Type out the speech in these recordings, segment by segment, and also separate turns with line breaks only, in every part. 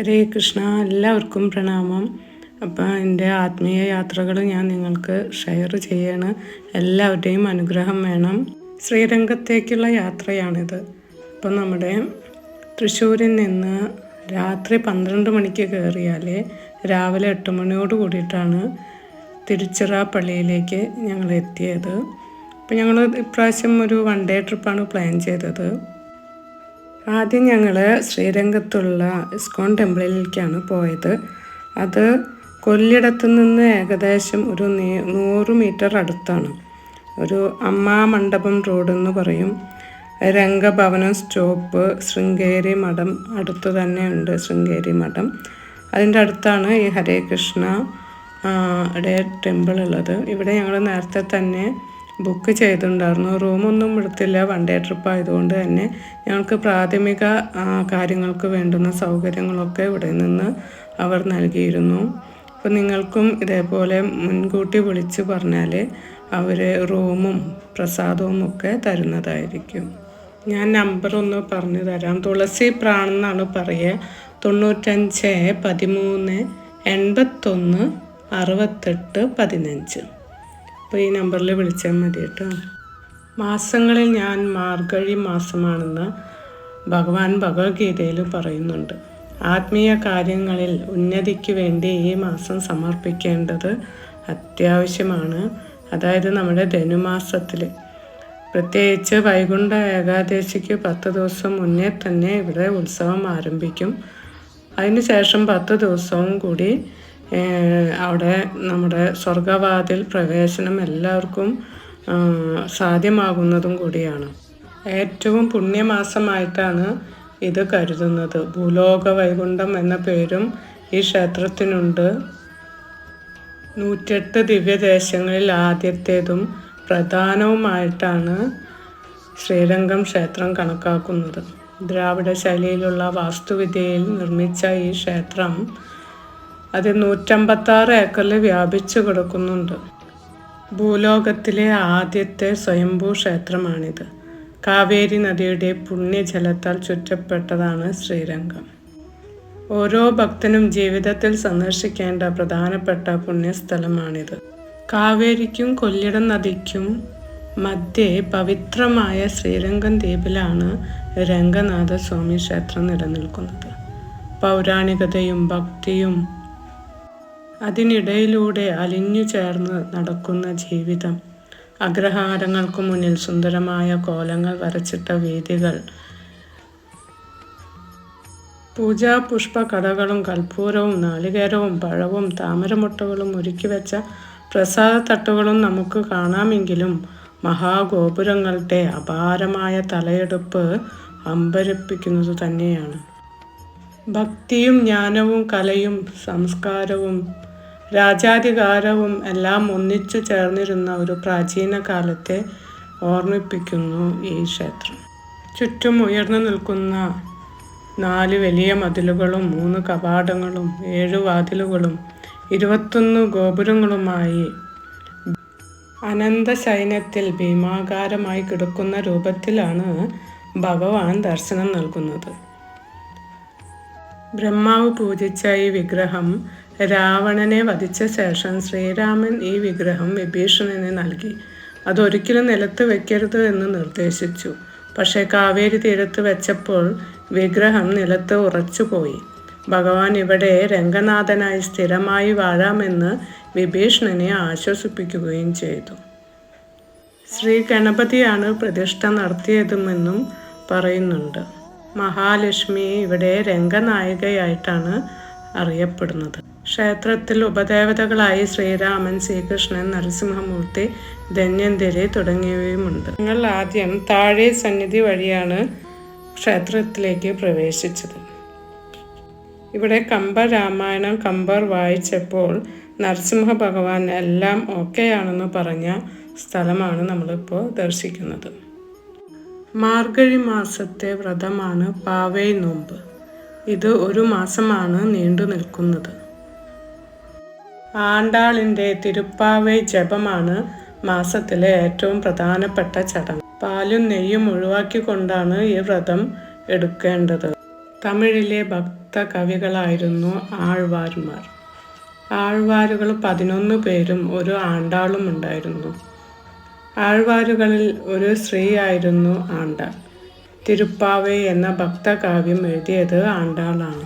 ഹരേ കൃഷ്ണ എല്ലാവർക്കും പ്രണാമം. അപ്പോൾ എന്റെ ആത്മീയ യാത്രകൾ ഞാൻ നിങ്ങൾക്ക് ഷെയർ ചെയ്യണം. എല്ലാവരുടെയും അനുഗ്രഹം വേണം. ശ്രീരംഗത്തേക്കുള്ള യാത്രയാണിത്. അപ്പോൾ നമ്മുടെ തൃശ്ശൂരിൽ നിന്ന് രാത്രി പന്ത്രണ്ട് മണിക്ക് കയറിയാൽ രാവിലെ എട്ട് മണിയോട് കൂടിയിട്ടാണ് തിരുച്ചിറപ്പള്ളിയിലേക്ക് ഞങ്ങൾ എത്തിയത്. അപ്പോൾ ഞങ്ങൾ ഇപ്രാവശ്യം ഒരു വൺ ഡേ ട്രിപ്പാണ് പ്ലാൻ ചെയ്തത്. ആദ്യം ഞങ്ങൾ ശ്രീരംഗത്തുള്ള ഇസ്കോൺ ടെമ്പിളിലേക്കാണ് പോയത്. അത് കൊല്ലിടത്ത് നിന്ന് ഏകദേശം ഒരു നൂറ് മീറ്റർ അടുത്താണ്. ഒരു അമ്മാ മണ്ഡപം റോഡ് എന്ന് പറയും. രംഗഭവനം സ്റ്റോപ്പ് ശൃംഗേരി മഠം അടുത്ത് തന്നെയുണ്ട് ശൃംഗേരി മഠം. അതിന്റെ അടുത്താണ് ഈ ഹരേ കൃഷ്ണ ടെമ്പിൾ ഉള്ളത്. ഇവിടെ ഞങ്ങൾ നേരത്തെ തന്നെ ബുക്ക് ചെയ്തിട്ടുണ്ടായിരുന്നു. റൂമൊന്നും എടുത്തില്ല. വൺ ഡേ ട്രിപ്പ് ആയതുകൊണ്ട് തന്നെ ഞങ്ങൾക്ക് പ്രാഥമിക കാര്യങ്ങൾക്ക് വേണ്ടുന്ന സൗകര്യങ്ങളൊക്കെ ഇവിടെ നിന്ന് അവർ നൽകിയിരുന്നു. അപ്പോൾ നിങ്ങൾക്കും ഇതേപോലെ മുൻകൂട്ടി വിളിച്ച് പറഞ്ഞാൽ അവർ റൂമും പ്രസാദവും ഒക്കെ തരുന്നതായിരിക്കും. ഞാൻ നമ്പർ ഒന്ന് പറഞ്ഞു തരാം. തുളസി പ്രാൺ എന്നാണ് പറയുക. തൊണ്ണൂറ്റഞ്ച് പതിമൂന്ന് എൺപത്തൊന്ന് അറുപത്തെട്ട് പതിനഞ്ച്. അപ്പോൾ ഈ നമ്പറിൽ വിളിച്ചാൽ മതി കേട്ടോ. മാസങ്ങളിൽ ഞാൻ മാർഗഴി മാസമാണെന്ന് ഭഗവാൻ ഭഗവത്ഗീതയിൽ പറയുന്നുണ്ട്. ആത്മീയ കാര്യങ്ങളിൽ ഉന്നതിക്ക് വേണ്ടി ഈ മാസം സമർപ്പിക്കേണ്ടത് അത്യാവശ്യമാണ്. അതായത് നമ്മുടെ ധനുമാസത്തിൽ പ്രത്യേകിച്ച് വൈകുണ്ഠ ഏകാദശിക്ക് പത്ത് ദിവസം മുന്നേ തന്നെ ഇവിടെ ഉത്സവം ആരംഭിക്കും. അതിനുശേഷം പത്ത് ദിവസവും കൂടി അവിടെ നമ്മുടെ സ്വർഗവാതിൽ പ്രവേശനം എല്ലാവർക്കും സാധ്യമാകുന്നതും കൂടിയാണ്. ഏറ്റവും പുണ്യമാസമായിട്ടാണ് ഇത് കരുതുന്നത്. ഭൂലോക വൈകുണ്ഠം എന്ന പേരും ഈ ക്ഷേത്രത്തിനുണ്ട്. നൂറ്റെട്ട് ദിവ്യദേശങ്ങളിൽ ആദ്യത്തേതും പ്രധാനവുമായിട്ടാണ് ശ്രീരംഗം ക്ഷേത്രം കണക്കാക്കുന്നത്. ദ്രാവിഡ ശൈലിയിലുള്ള വാസ്തുവിദ്യയിൽ നിർമ്മിച്ച ഈ ക്ഷേത്രം അത് നൂറ്റമ്പത്താറ് ഏക്കറിൽ വ്യാപിച്ചു കിടക്കുന്നുണ്ട്. ഭൂലോകത്തിലെ ആദ്യത്തെ സ്വയംഭൂ ക്ഷേത്രമാണിത്. കാവേരി നദിയുടെ പുണ്യജലത്താൽ ചുറ്റപ്പെട്ടതാണ് ശ്രീരംഗം. ഓരോ ഭക്തനും ജീവിതത്തിൽ സന്ദർശിക്കേണ്ട പ്രധാനപ്പെട്ട പുണ്യസ്ഥലമാണിത്. കാവേരിക്കും കൊല്ലിടം നദിക്കും മധ്യേ പവിത്രമായ ശ്രീരംഗം ദ്വീപിലാണ് രംഗനാഥ സ്വാമി ക്ഷേത്രം നിലനിൽക്കുന്നത്. പൗരാണികതയും ഭക്തിയും അതിനിടയിലൂടെ അലിഞ്ഞു ചേർന്ന് നടക്കുന്ന ജീവിതം. അഗ്രഹാരങ്ങൾക്ക് മുന്നിൽ സുന്ദരമായ കോലങ്ങൾ വരച്ചിട്ട വേദികൾ. പൂജാ പുഷ്പ കടകളും കൽപ്പൂരവും നാളികേരവും പഴവും താമരമുട്ടകളും ഒരുക്കി വെച്ച പ്രസാദ തട്ടുകളും നമുക്ക് കാണാമെങ്കിലും മഹാഗോപുരങ്ങളുടെ അപാരമായ തലയെടുപ്പ് അമ്പരപ്പിക്കുന്നത് തന്നെയാണ്. ഭക്തിയും ജ്ഞാനവും കലയും സംസ്കാരവും രാജാധികാരവും എല്ലാം ഒന്നിച്ചു ചേർന്നിരുന്ന ഒരു പ്രാചീന കാലത്തെ ഓർമ്മിപ്പിക്കുന്നു ഈ ക്ഷേത്രം. ചുറ്റും ഉയർന്നു നിൽക്കുന്ന നാല് വലിയ മതിലുകളും മൂന്ന് കവാടങ്ങളും ഏഴ് വാതിലുകളും ഇരുപത്തൊന്ന് ഗോപുരങ്ങളുമായി അനന്ത സൈന്യത്തിൽ ഭീമാകാരമായി കിടക്കുന്ന രൂപത്തിലാണ് ഭഗവാൻ ദർശനം നൽകുന്നത്. ബ്രഹ്മാവ് പൂജിച്ച ഈ വിഗ്രഹം രാവണനെ വധിച്ച ശേഷം ശ്രീരാമൻ ഈ വിഗ്രഹം വിഭീഷണന് നൽകി. അതൊരിക്കലും നിലത്ത് വെക്കരുത് എന്ന് നിർദ്ദേശിച്ചു. പക്ഷേ കാവേരി തീരത്ത് വെച്ചപ്പോൾ വിഗ്രഹം നിലത്ത് ഉറച്ചുപോയി ഭഗവാൻ ഇവിടെ രംഗനാഥനായി സ്ഥിരമായി വാഴാമെന്ന് വിഭീഷണനെ ആശ്വസിപ്പിക്കുകയും ചെയ്തു. ശ്രീ ഗണപതിയാണ് പ്രതിഷ്ഠ നടത്തിയതുമെന്നും പറയുന്നുണ്ട്. മഹാലക്ഷ്മി ഇവിടെ രംഗനായികയായിട്ടാണ് അറിയപ്പെടുന്നത്. ക്ഷേത്രത്തിൽ ഉപദേവതകളായി ശ്രീരാമൻ ശ്രീകൃഷ്ണൻ നരസിംഹമൂർത്തി ധന്യന്തിരി തുടങ്ങിയവയുമുണ്ട്. ഞങ്ങൾ ആദ്യം താഴെ സന്നിധി വഴിയാണ് ക്ഷേത്രത്തിലേക്ക് പ്രവേശിച്ചത്. ഇവിടെ കമ്പ രാമായണം കമ്പർ വായിച്ചപ്പോൾ നരസിംഹ ഭഗവാൻ എല്ലാം ഓക്കെയാണെന്ന് പറഞ്ഞ സ്ഥലമാണ് നമ്മളിപ്പോൾ ദർശിക്കുന്നത്. മാർഗഴി മാസത്തെ വ്രതമാണ് പാവൈ നോമ്പ്. ഇത് ഒരു മാസമാണ് നീണ്ടു നിൽക്കുന്നത്. ആണ്ടാളിന്റെ തിരുപ്പാവൈ ജപമാണ് മാസത്തിലെ ഏറ്റവും പ്രധാനപ്പെട്ട ചടങ്ങ്. പാലും നെയ്യും ഒഴിവാക്കിക്കൊണ്ടാണ് ഈ വ്രതം എടുക്കേണ്ടത്. തമിഴിലെ ഭക്ത കവികളായിരുന്നു ആഴ്വാരുമാർ. ആഴ്വാരുകൾ പതിനൊന്ന് പേരും ഒരു ആണ്ടാളും ഉണ്ടായിരുന്നു. ആഴ്വാരുകളിൽ ഒരു സ്ത്രീയായിരുന്നു ആണ്ടാൾ. തിരുപ്പാവൈ എന്ന ഭക്തകാവ്യം എഴുതിയത് ആണ്ടാളാണ്.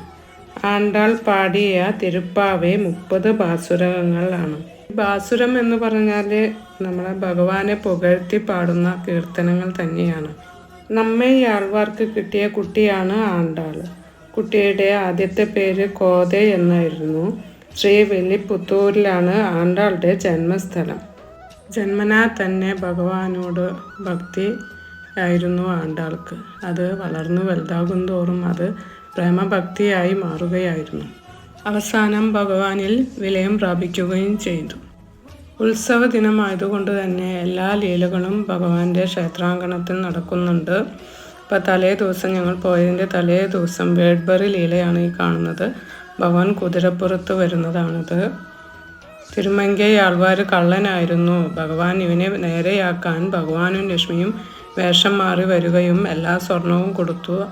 ആണ്ടാൾ പാടിയ തിരുപ്പാവേ മുപ്പത് ബാസുരകങ്ങളാണ് ബാസുരം എന്ന് പറഞ്ഞാൽ നമ്മളെ ഭഗവാനെ പുകഴ്ത്തി പാടുന്ന കീർത്തനങ്ങൾ തന്നെയാണ്. നമ്മെ ഈ ആൾവാർക്ക് കിട്ടിയ കുട്ടിയാണ് ആണ്ടാൾ. കുട്ടിയുടെ ആദ്യത്തെ പേര് കോതെ എന്നായിരുന്നു. ശ്രീ വെള്ളിപ്പുത്തൂരിലാണ് ആണ്ടാളുടെ ജന്മസ്ഥലം. ജന്മനാ തന്നെ ഭഗവാനോട് ഭക്തി ആയിരുന്നു ആണ്ടാൾക്ക്. അത് വളർന്നു വലുതാകും തോറും അത് പ്രേമഭക്തിയായി മാറുകയായിരുന്നു. അവസാനം ഭഗവാനിൽ വിലയം പ്രാപിക്കുകയും ചെയ്തു. ഉത്സവ ദിനമായതുകൊണ്ട് തന്നെ എല്ലാ ലീലകളും ഭഗവാന്റെ ക്ഷേത്രാങ്കണത്തിൽ നടക്കുന്നുണ്ട്. ഇപ്പോൾ തലേ ദിവസം ഞങ്ങൾ പോയതിന്റെ തലേ ദിവസം വേഡ്ബറി ലീലയാണ് ഈ കാണുന്നത്. ഭഗവാൻ കുതിരപ്പുറത്ത് വരുന്നതാണിത്. തിരുമങ്കൈ ആൾവാർ കള്ളനായിരുന്നു. ഭഗവാൻ ഇവനെ നേരെയാക്കാൻ ഭഗവാനും ലക്ഷ്മിയും വേഷം മാറി വരികയും എല്ലാ സ്വർണവും കൊടുത്തു.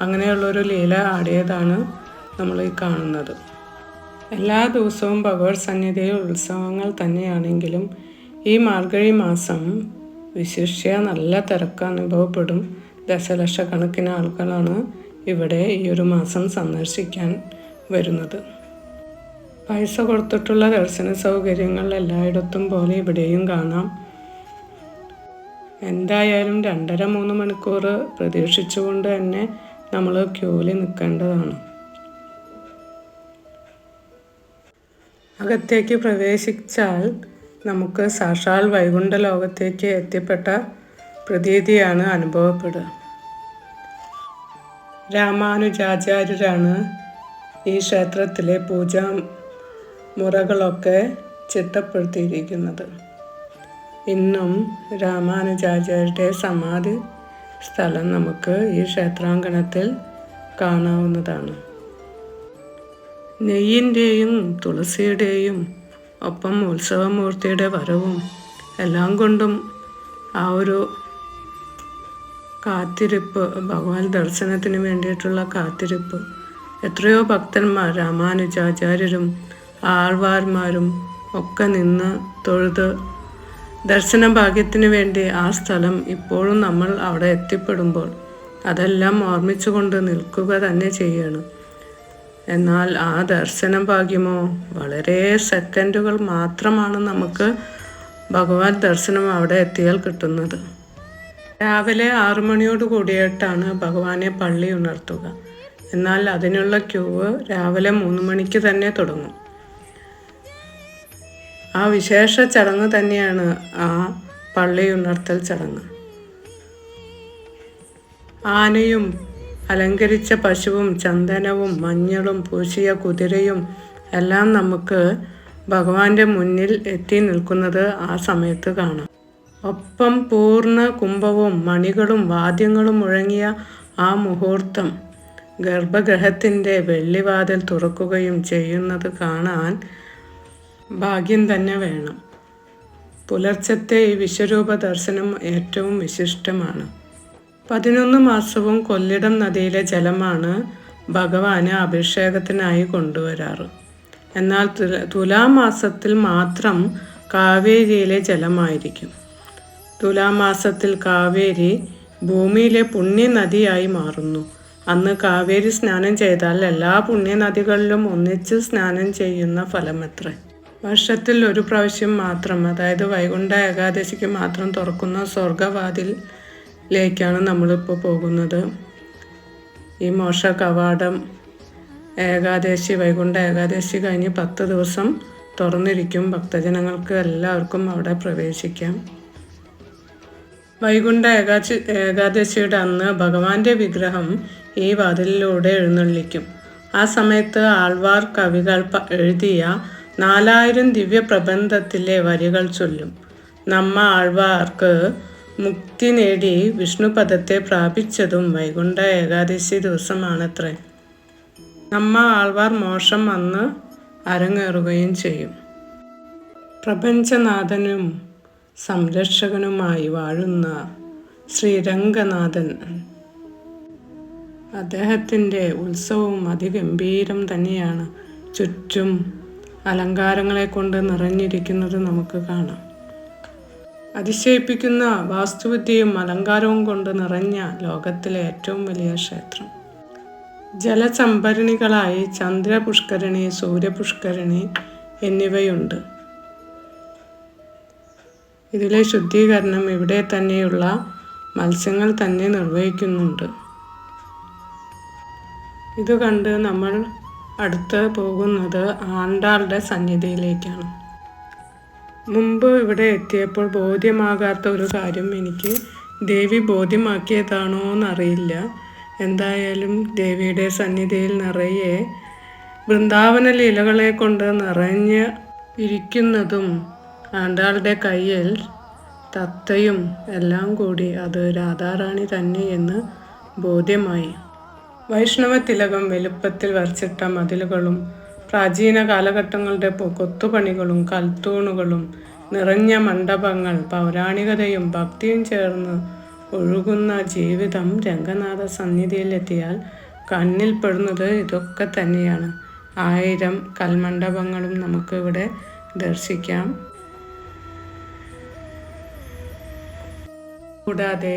അങ്ങനെയുള്ളൊരു ലീല ആടിയതാണ് നമ്മൾ ഈ കാണുന്നത്. എല്ലാ ദിവസവും ഭഗവത് സന്നിധിയിൽ ഉത്സവങ്ങൾ തന്നെയാണെങ്കിലും ഈ മാർഗഴി മാസം വിശിഷ്യ നല്ല തിരക്ക് അനുഭവപ്പെടും. ദശലക്ഷക്കണക്കിന് ആളുകളാണ് ഇവിടെ ഈ ഒരു മാസം സന്ദർശിക്കാൻ വരുന്നത്. പൈസ കൊടുത്തിട്ടുള്ള ദർശന സൗകര്യങ്ങൾ എല്ലായിടത്തും പോലെ ഇവിടെയും കാണാം. എന്തായാലും രണ്ടര മൂന്ന് മണിക്കൂർ പ്രതീക്ഷിച്ചുകൊണ്ട് തന്നെ നമ്മൾ ക്യൂവിൽ നിൽക്കേണ്ടതാണ്. അകത്തേക്ക് പ്രവേശിച്ചാൽ നമുക്ക് സാക്ഷാൽ വൈകുണ്ഠ ലോകത്തേക്ക് എത്തിപ്പെട്ട പ്രതീതിയാണ് അനുഭവപ്പെടുക. രാമാനുജാചാര്യരാണ് ഈ ക്ഷേത്രത്തിലെ പൂജാ മുറകളൊക്കെ ചിട്ടപ്പെടുത്തിയിരിക്കുന്നത്. ഇന്നും രാമാനുജാചാര്യരുടെ സമാധി സ്ഥലം നമുക്ക് ഈ ക്ഷേത്രാങ്കണത്തിൽ കാണാവുന്നതാണ്. നെയ്യിന്റെയും തുളസിയുടെയും ഒപ്പം ഉത്സവമൂർത്തിയുടെ വരവും എല്ലാം കൊണ്ടും ആ ഒരു കാത്തിരിപ്പ് ഭഗവാൻ ദർശനത്തിന് വേണ്ടിയിട്ടുള്ള കാത്തിരിപ്പ്. എത്രയോ ഭക്തന്മാർ രാമാനുജാചാര്യരും ആൾവാർമാരും ഒക്കെ നിന്ന് തൊഴുത് ദർശന ഭാഗ്യത്തിന് വേണ്ടി ആ സ്ഥലം ഇപ്പോഴും നമ്മൾ അവിടെ എത്തിപ്പെടുമ്പോൾ അതെല്ലാം ഓർമ്മിച്ചുകൊണ്ട് നിൽക്കുക തന്നെ ചെയ്യണം. എന്നാൽ ആ ദർശന ഭാഗ്യമോ വളരെ സെക്കൻഡുകൾ മാത്രമാണ് നമുക്ക് ഭഗവാൻ ദർശനം അവിടെ എത്തിയാൽ കിട്ടുന്നത്. രാവിലെ ആറു മണിയോട് കൂടിയിട്ടാണ് ഭഗവാനെ പള്ളി ഉണർത്തുക. എന്നാൽ അതിനുള്ള ക്യൂവ് രാവിലെ മൂന്ന് മണിക്ക് തന്നെ തുടങ്ങും. ആ വിശേഷ ചടങ്ങ് തന്നെയാണ് ആ പള്ളി ഉണർത്തൽ ചടങ്ങ്. ആനയും അലങ്കരിച്ച പശുവും ചന്ദനവും മഞ്ഞളും പൂശിയ കുതിരയും എല്ലാം നമുക്ക് ഭഗവാന്റെ മുന്നിൽ എത്തി നിൽക്കുന്നത് ആ സമയത്ത് കാണാം. ഒപ്പം പൂർണ കുംഭവും മണികളും വാദ്യങ്ങളും മുഴങ്ങിയ ആ മുഹൂർത്തം ഗർഭഗ്രഹത്തിന്റെ വെള്ളിവാതിൽ തുറക്കുകയും ചെയ്യുന്നത് കാണാൻ ഭാഗ്യം തന്നെ വേണം. പുലർച്ചത്തെ ഈ വിശ്വരൂപ ദർശനം ഏറ്റവും വിശിഷ്ടമാണ്. പതിനൊന്ന് മാസവും കൊല്ലിടം നദിയിലെ ജലമാണ് ഭഗവാന് അഭിഷേകത്തിനായി കൊണ്ടുവരാറ്. എന്നാൽ തുലാമാസത്തിൽ മാത്രം കാവേരിയിലെ ജലമായിരിക്കും. തുലാമാസത്തിൽ കാവേരി ഭൂമിയിലെ പുണ്യനദിയായി മാറുന്നു. അന്ന് കാവേരി സ്നാനം ചെയ്താൽ എല്ലാ പുണ്യനദികളിലും ഒന്നിച്ച് സ്നാനം ചെയ്യുന്ന ഫലമത്രേ. വർഷത്തിൽ ഒരു പ്രാവശ്യം മാത്രം അതായത് വൈകുണ്ഠ ഏകാദശിക്ക് മാത്രം തുറക്കുന്ന സ്വർഗവാതിലേക്കാണ് നമ്മളിപ്പോൾ പോകുന്നത്. ഈ മോശ കവാടം ഏകാദശി വൈകുണ്ഠ ഏകാദശി കഴിഞ്ഞ് പത്ത് ദിവസം തുറന്നിരിക്കും. ഭക്തജനങ്ങൾക്ക് എല്ലാവർക്കും അവിടെ പ്രവേശിക്കാം. വൈകുണ്ഠ ഏകാദശി ഏകാദശിയുടെ അന്ന് ഭഗവാന്റെ വിഗ്രഹം ഈ വാതിലിലൂടെ എഴുന്നള്ളിക്കും. ആ സമയത്ത് ആൾവാർ കവികൾ എഴുതിയ നാലായിരം ദിവ്യപ്രബന്ധത്തിലെ വരികൾ ചൊല്ലും. നമ്മ ആൾവാർക്ക് മുക്തി നേടി വിഷ്ണുപദത്തെ പ്രാപിച്ചതും വൈകുണ്ഠ ഏകാദശി ദിവസമാണത്രേ. നമ്മ ആൾവാർ മോശം വന്ന് അരങ്ങേറുകയും ചെയ്യും. പ്രപഞ്ചനാഥനും സംരക്ഷകനുമായി വാഴുന്ന ശ്രീരംഗനാഥൻ. അദ്ദേഹത്തിന്റെ ഉത്സവവും അതിഗംഭീരം തന്നെയാണ്. ചുറ്റും അലങ്കാരങ്ങളെ കൊണ്ട് നിറഞ്ഞിരിക്കുന്നത് നമുക്ക് കാണാം. അതിശയിപ്പിക്കുന്ന വാസ്തുവിദ്യയും അലങ്കാരവും കൊണ്ട് നിറഞ്ഞ ലോകത്തിലെ ഏറ്റവും വലിയ ക്ഷേത്രം. ജലസംഭരണികളായി ചന്ദ്രപുഷ്കരണി സൂര്യപുഷ്കരണി എന്നിവയുണ്ട്. ഇതിലെ ശുദ്ധീകരണം ഇവിടെ തന്നെയുള്ള മത്സ്യങ്ങൾ തന്നെ നിർവഹിക്കുന്നുണ്ട്. ഇത് കണ്ട് നമ്മൾ അടുത്ത് പോകുന്നത് ആണ്ടാളുടെ സന്നിധിയിലേക്കാണ്. മുമ്പ് ഇവിടെ എത്തിയപ്പോൾ ബോധ്യമാകാത്ത ഒരു കാര്യം എനിക്ക് ദേവി ബോധ്യമാക്കിയതാണോ എന്നറിയില്ല എന്തായാലും ദേവിയുടെ സന്നിധിയിൽ നിറയെ വൃന്ദാവന ലീലകളെ കൊണ്ട് നിറഞ്ഞ് ഇരിക്കുന്നതും ആണ്ടാളുടെ കയ്യിൽ തത്തയും എല്ലാം കൂടി അത് രാധാറാണി തന്നെ എന്ന് ബോധ്യമായി. വൈഷ്ണവ തിലകം വലുപ്പത്തിൽ വരച്ചിട്ട മതിലുകളും പ്രാചീന കാലഘട്ടങ്ങളുടെ കൊത്തുപണികളും കൽത്തൂണുകളും നിറഞ്ഞ മണ്ഡപങ്ങൾ പൗരാണികതയും ഭക്തിയും ചേർന്ന് ഒഴുകുന്ന ജീവിതം രംഗനാഥ സന്നിധിയിലെത്തിയാൽ കണ്ണിൽപ്പെടുന്നത് ഇതൊക്കെ തന്നെയാണ്. ആയിരം കൽമണ്ഡപങ്ങളും നമുക്കിവിടെ ദർശിക്കാം. കൂടാതെ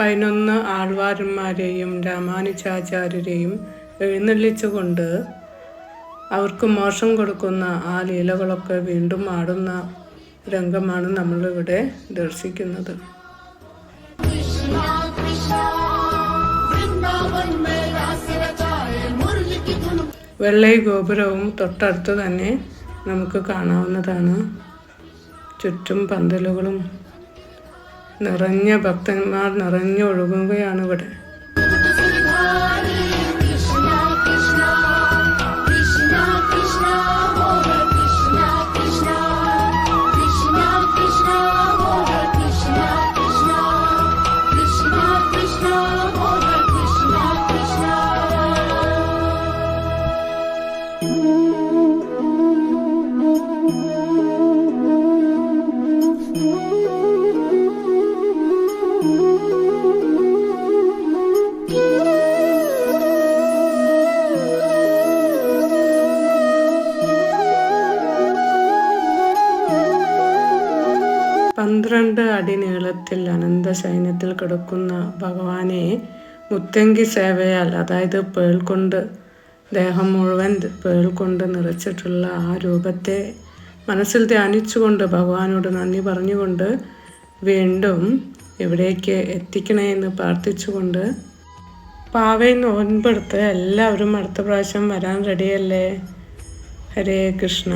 പതിനൊന്ന് ആൾവാരന്മാരെയും രാമാനുജാചാര്യരെയും എഴുന്നള്ളിച്ചുകൊണ്ട് അവർക്ക് മോശം കൊടുക്കുന്ന ആ ലീലകളൊക്കെ വീണ്ടും ആടുന്ന രംഗമാണ് നമ്മളിവിടെ ദർശിക്കുന്നത്. വെള്ളൈ ഗോപുരവും തൊട്ടടുത്ത് തന്നെ നമുക്ക് കാണാവുന്നതാണ്. ചുറ്റും പന്തലുകളും നിറഞ്ഞ ഭക്തന്മാർ നിറഞ്ഞൊഴുകുകയാണ് ഇവിടെ. നീളത്തിൽ സൈന്യത്തിൽ കിടക്കുന്ന ഭഗവാനെ മുത്തങ്കി സേവയാൽ അതായത് പേൾ കൊണ്ട് ദേഹം മുഴുവൻ പേൾ കൊണ്ട് നിറച്ചിട്ടുള്ള ആ രൂപത്തെ മനസ്സിൽ ധ്യാനിച്ചുകൊണ്ട് ഭഗവാനോട് നന്ദി പറഞ്ഞുകൊണ്ട് വീണ്ടും ഇവിടേക്ക് എത്തിക്കണേ എന്ന് പ്രാർത്ഥിച്ചുകൊണ്ട് പാവയിൽ നോൻപെടുത്ത് എല്ലാവരും അടുത്ത പ്രാവശ്യം വരാൻ റെഡിയല്ലേ ഹരേ കൃഷ്ണ.